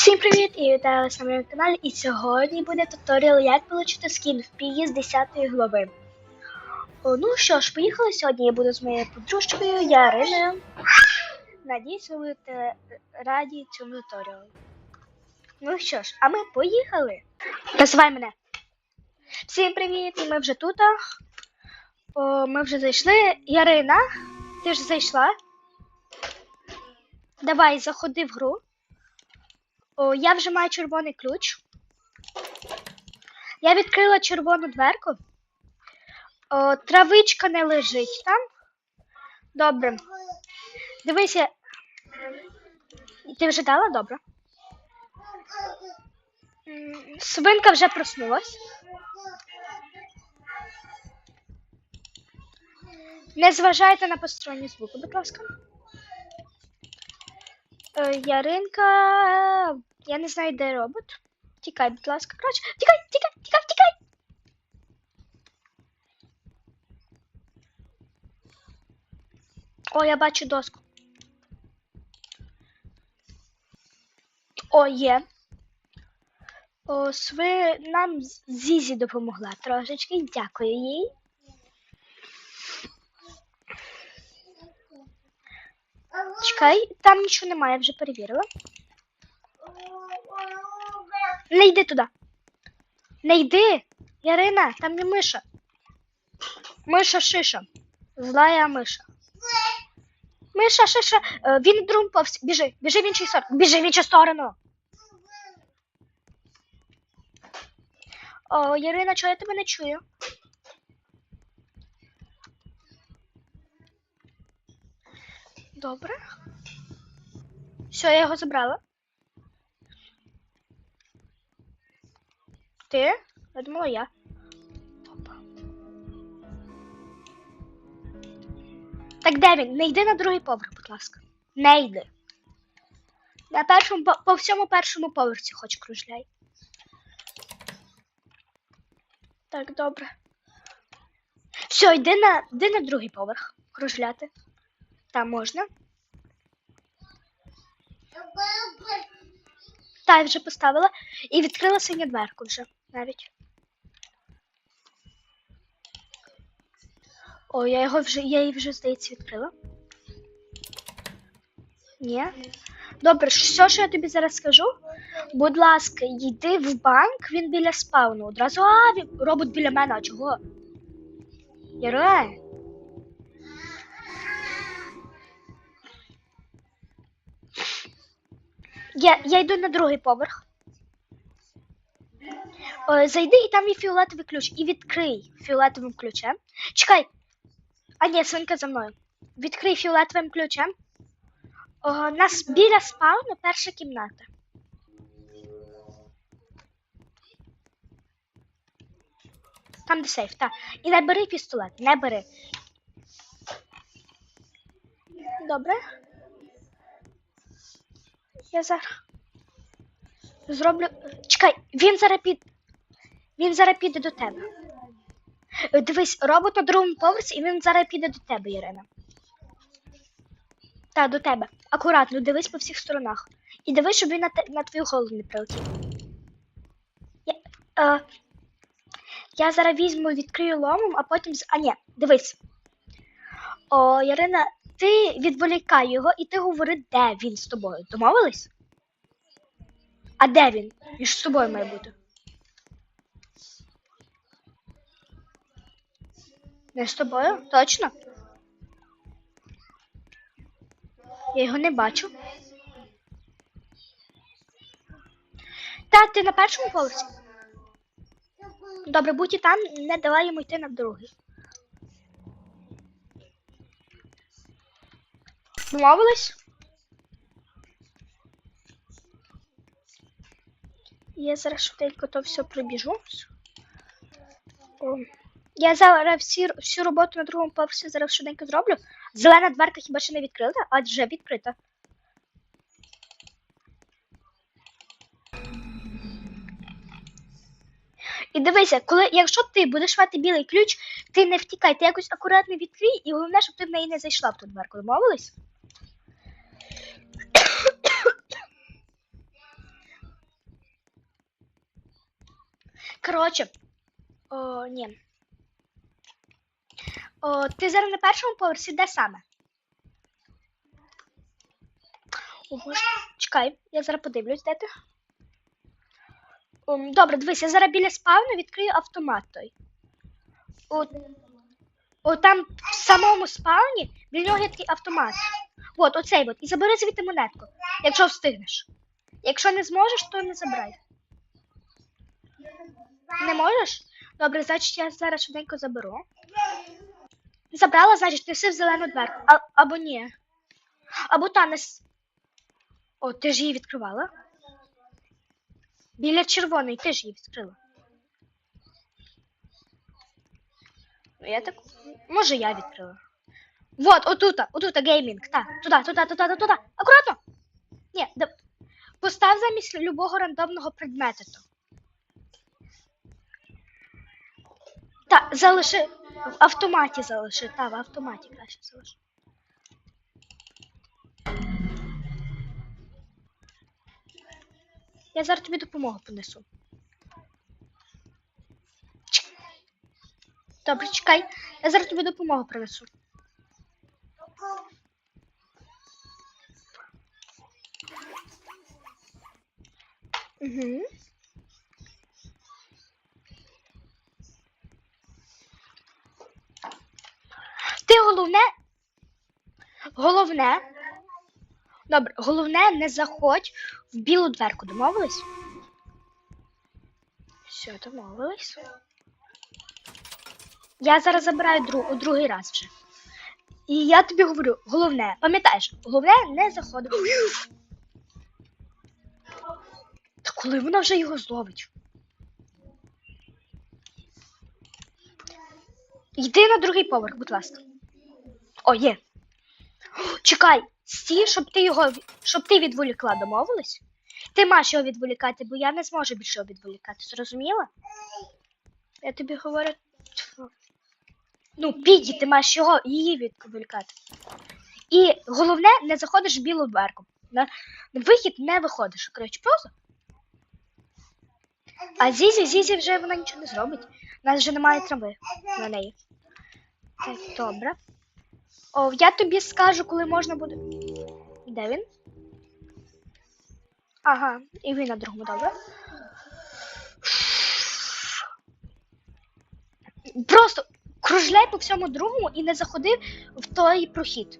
Всім привіт і вітаю вас на моєму каналі. І сьогодні буде туторіал, як отримати скін в пії з 10 глави. О, ну що ж, поїхали сьогодні. Я буду з моєю подружкою Яриною. Надіюсь, ви будете раді цьому туторіалу. Ну що ж, а ми поїхали. Називай мене. Всім привіт! І ми вже тут. О, ми вже зайшли. Ярина, ти ж зайшла? Давай, заходи в гру. О, я вже маю червоний ключ. Я відкрила червону дверку. О, травичка не лежить там. Добре. Дивися. Ти вже дала? Добре. Свинка вже проснулась. Не зважайте на посторонні звуки, будь ласка. Е, Яринка. Я не знаю, де робот. Тікай, будь ласка, коротше. Тікай, тікай, тікай, тікай. О, я бачу доску. О, є. О, сви нам Зізі допомогла трошечки. Дякую їй. Чекай, там нічого немає, я вже перевірила. Не йди туди. Не йди. Ярина, там не миша. Миша шиша. Злая миша. Миша шиша. Е, Він другом повз. Біжи, біжи в інший сторону. Біжи в іншу сторону. О, Ярина, чого я тебе не чую? Добре. Все, я його забрала. Ти? Я думала я. Так де він? Не йди на другий поверх, будь ласка. Не йди. На першому, по, по всьому першому поверсі хоч кружляй. Так, добре. Все, йди на, йди на другий поверх кружляти. Там можна. Та, я вже поставила. І відкрила синю дверку вже навіть. О, я його вже, я її вже, здається, відкрила. Ні. Добре, все, що я тобі зараз скажу. Будь ласка, йди в банк, він біля спауну. Одразу, а, він, робот біля мене, а чого? Яре. Я, я йду на другий поверх. О, зайди і там є фіолетовий ключ. І відкрий фіолетовим ключем. Чекай. А ні, свинка за мною. Відкрий фіолетовим ключем. О, нас біля спауну перша кімната. Там де сейф, так. І не бери пістолет, не бери. Добре. Я зараз зроблю. Чекай, він зараз під. Він зараз піде до тебе. Дивись, робот на другому поверсі, і він зараз піде до тебе, Ірина. Так, до тебе. Акуратно, дивись по всіх сторонах. І дивись, щоб він на, те- на твою голову не прилетів. Я, е, я зараз візьму, відкрию ломом, а потім. з- А ні, дивись. О, Ярина, ти відволікай його і ти говори, де він з тобою. Домовились? А де він? Він ж з тобою має бути. Не з тобою? Точно? Я його не бачу. Та, ти на першому поверсі? Добре, будь і там, не давай йому йти на другий. Домовились? Я зараз швиденько то все прибіжу. Я зараз всі, всю роботу на другому поверсі зараз швиденько зроблю. Зелена дверка хіба ще не відкрита, адже відкрита. І дивися, коли, якщо ти будеш мати білий ключ, ти не втікай, ти якось акуратно відкрій, і головне, щоб ти в неї не зайшла в ту дверку. Домовились? Коротше. О, ні. О, ти зараз на першому поверсі, де саме? О, Боже, чекай, я зараз подивлюсь, де ти. Ом, добре, дивись, я зараз біля спавну відкрию автомат той. О, о, там в самому спавні біля нього є такий автомат. От, оцей от. І забери звідти монетку, якщо встигнеш. Якщо не зможеш, то не забирай. Не можеш? Добре, значить я зараз швиденько заберу. Забрала, значить, неси в зелену дверку. А, або ні. Або та нес. О, ти ж її відкривала. Біля червоної ти ж її відкрила. Ну, Я так. Може, я відкрила. Вот, отута, отута геймінг. Так, туди, туди, туди, туди. Акуратно. Ні, да... постав замість любого рандомного предмета. Так, залиши. В автоматі залиши. Так, в автоматі краще залиши. Я зараз тобі допомогу понесу. Добре, чекай. Я зараз тобі допомогу принесу. Угу. Ти головне. Головне. Добре, головне не заходь в білу дверку. Домовились? Все, домовились. Я зараз забираю друг, у другий раз вже. І я тобі говорю, головне, пам'ятаєш, головне не заходити. Та коли вона вже його зловить? Йди на другий поверх, будь ласка. О, є. Чекай, стій, щоб ти його щоб ти відволікла, домовились? Ти маєш його відволікати, бо я не зможу більше його відволікати. Зрозуміла? Я тобі говорю. Ну, Піді, ти маєш його її відволікати. І головне, не заходиш в білу дверку. На вихід не виходиш. Коротше, просто. А Зізі, Зізі вже вона нічого не зробить. У нас вже немає трави на неї. Так, добре. О, я тобі скажу, коли можна буде. Де він? Ага, і він на другому, добре. Просто кружляй по всьому другому і не заходи в той прохід.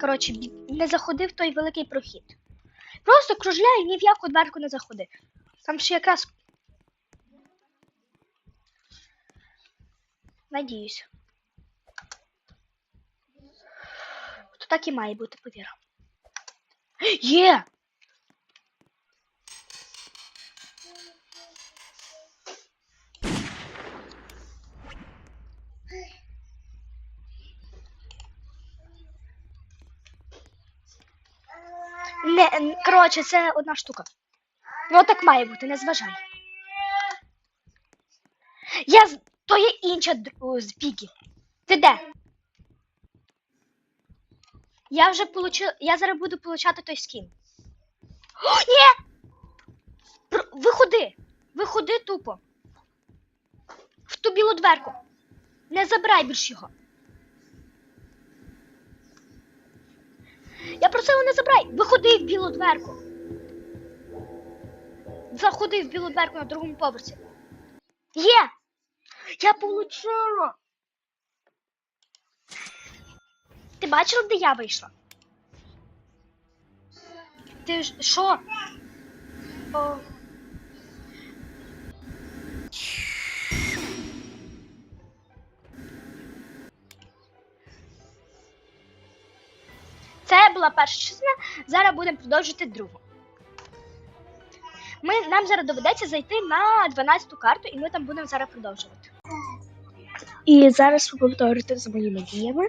Коротше, не заходи в той великий прохід. Просто кружляй ні в яку дверку не заходи. Там ще якраз. Надіюсь. Так і має бути, повір. Є! Не, коротше, це одна штука. Ну так має бути, не зважай. Я. То є інша з Пігі. Ти де? Я вже получила. Я зараз буду получати той скін. О, ні! Виходи! Виходи тупо. В ту білу дверку. Не забирай більш його. Я просила не забирай! Виходи в білу дверку. Заходи в білу дверку на другому поверсі. Є! Я получила! Ти бачила, де я вийшла? Ти ж що? Це була перша частина, зараз будемо продовжити другу. Ми, нам зараз доведеться зайти на 12-ту карту, і ми там будемо зараз продовжувати. І зараз ви повторите за моїми діями.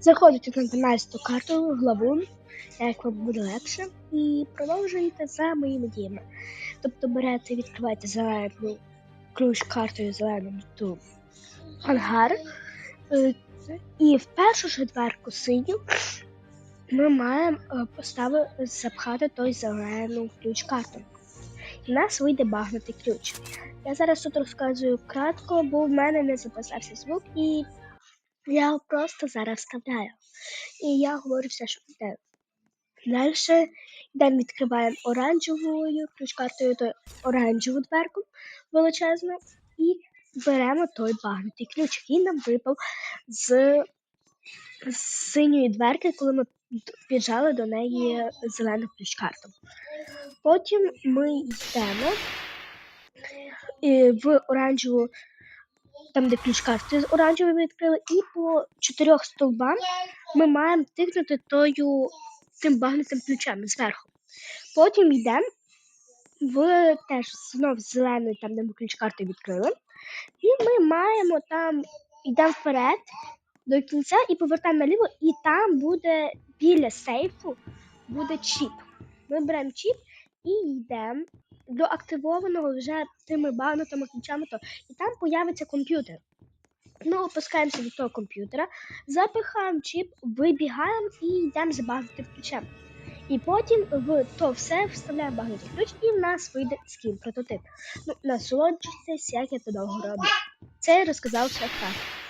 Заходите на 12-ту карту, главу, як вам буде легше, і продовжуєте за моїми діями. Тобто берете, відкриваєте зелену ключ картою зелену ту ангар. е, І в першу ж дверку синю ми маємо е, поставити запхати той зелену ключ карту. У нас вийде багнутий ключ. Я зараз тут розказую кратко, бо в мене не записався звук, і я просто зараз вставляю. І я говорю все, що йде. Далі йдемо відкриваємо оранжевою ключ-картою оранжеву дверку величезну і беремо той багнутий ключ, який нам випав з, з синьої дверки, коли ми піджали до неї зелену ключ-карту. Потім ми йдемо е, в оранжеву, там де ключ-карту з оранжевою відкрили, і по чотирьох стовбам ми маємо тикнути тою тим багнутим ключем зверху. Потім йдемо в теж знов зеленою, там де ми ключ-карту відкрили. І ми маємо там, йдемо вперед до кінця і повертаємо наліво, і там буде біля сейфу буде чіп. Ми беремо чіп і йдемо до активованого вже тими багнутими ключами, то, і там появиться комп'ютер. Ми опускаємося до того комп'ютера, запихаємо чіп, вибігаємо і йдемо за багнутим ключем. І потім в то все вставляємо багнутий ключ, і в нас вийде скін прототип. Ну, насолоджуйтесь, як я то довго роблю. Це я розказав все так.